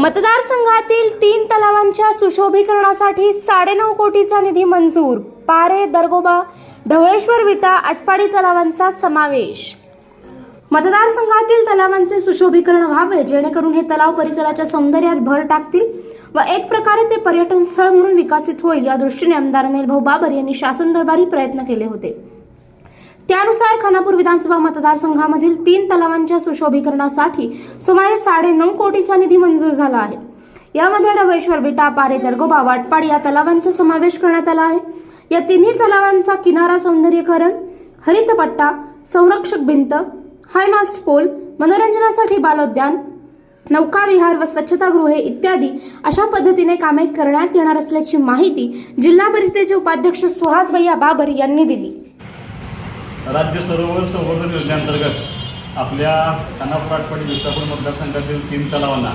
मतदारसंघातील तीन तलावांच्या सुशोभीकरणासाठी साडेनऊ कोटीचा निधी मंजूर. पारे दरगोबा ढवळेश्वर विटा आटपाडी तलावांचा समावेश. मतदारसंघातील तलावांचे सुशोभीकरण व्हावे जेणेकरून हे तलाव परिसराच्या सौंदर्यात भर टाकतील व एक प्रकारे ते पर्यटन स्थळ म्हणून विकसित होईल. या दृष्टीने आमदार अनिल भाऊ बाबर यांनी शासन दरबारी प्रयत्न केले होते. त्यानुसार खानापूर विधानसभा मतदारसंघामधील तीन तलावांच्या सुशोभीकरणासाठी सुमारे साडे नऊ कोटीचा निधी मंजूर झाला आहे. यामध्ये डवेश्वर विटा पारे दरगोबा वाटपाड या तलावांचा समावेश करण्यात आला आहे. या तिन्ही तलावांचा किनारा सौंदर्यीकरण हरितपट्टा संरक्षक भिंत हायमास्ट पोल मनोरंजनासाठी बालोद्यान नौकाविहार व स्वच्छतागृहे इत्यादी अशा पद्धतीने कामे करण्यात येणार असल्याची माहिती जिल्हा परिषदेचे उपाध्यक्ष सुहास भैया बाबर यांनी दिली. राज्य सरोवर संवर्धन योजनेअंतर्गत आपल्या खानापूर आटपाडी विसापूर मतदारसंघातील तीन तलावांना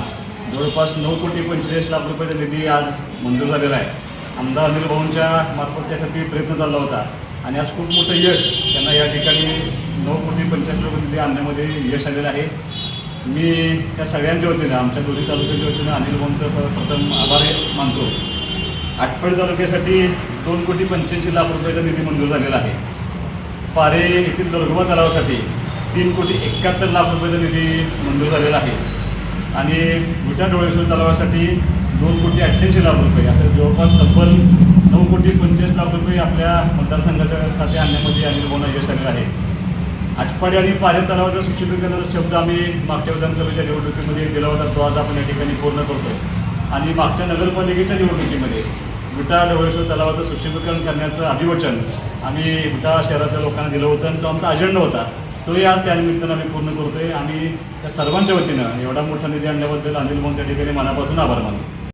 जवळपास नऊ कोटी पंचेचाळीस लाख रुपयाचा निधी आज मंजूर झालेला आहे. आमदार अनिल भाऊंच्या मार्फत त्यासाठी प्रयत्न चालला होता आणि आज खूप मोठं यश त्यांना या ठिकाणी नऊ कोटी पंचेचाळीस रुपये निधी आणण्यामध्ये यश आलेलं आहे. मी त्या सगळ्यांच्या वतीनं आमच्या दोन्ही तालुक्याच्या वतीनं अनिल भाऊंचं प्रथम आभार मानतो. आटपाडी तालुक्यासाठी दोन कोटी पंच्याऐंशी लाख रुपयाचा निधी मंजूर झालेला आहे. पारे येथील दरगोबा तलावासाठी तीन कोटी एकाहत्तर लाख रुपयाचा निधी मंजूर झालेला आहे. आणि विटा डोळेश्वर तलावासाठी दोन कोटी अठ्ठ्याऐंशी लाख रुपये असं जवळपास तब्बल नऊ कोटी पंचेचाळीस लाख रुपये आपल्या मतदारसंघासाठी आणण्यामध्ये अनिल भाऊंना यश आलेलं आहे. आटपाडी आणि पारे तलावाचा सुशोभीकरणाचा शब्द आम्ही मागच्या विधानसभेच्या निवडणुकीमध्ये दिला होता तो आज आपण या ठिकाणी पूर्ण करतो. आणि मागच्या नगरपालिकेच्या निवडणुकीमध्ये विटा डोळेश्वर तलावाचं सुशोभीकरण करण्याचं अभिवचन आम्ही विटा शहरातल्या लोकांना दिलं होतं आणि तो आमचा अजेंडा होता. तोही आज त्यानिमित्तानं आम्ही पूर्ण करतोय. आम्ही त्या सर्वांच्या वतीनं एवढा मोठा निधी आणल्याबद्दल अनिल भाऊंच्या ठिकाणी मनापासून आभार मानतो.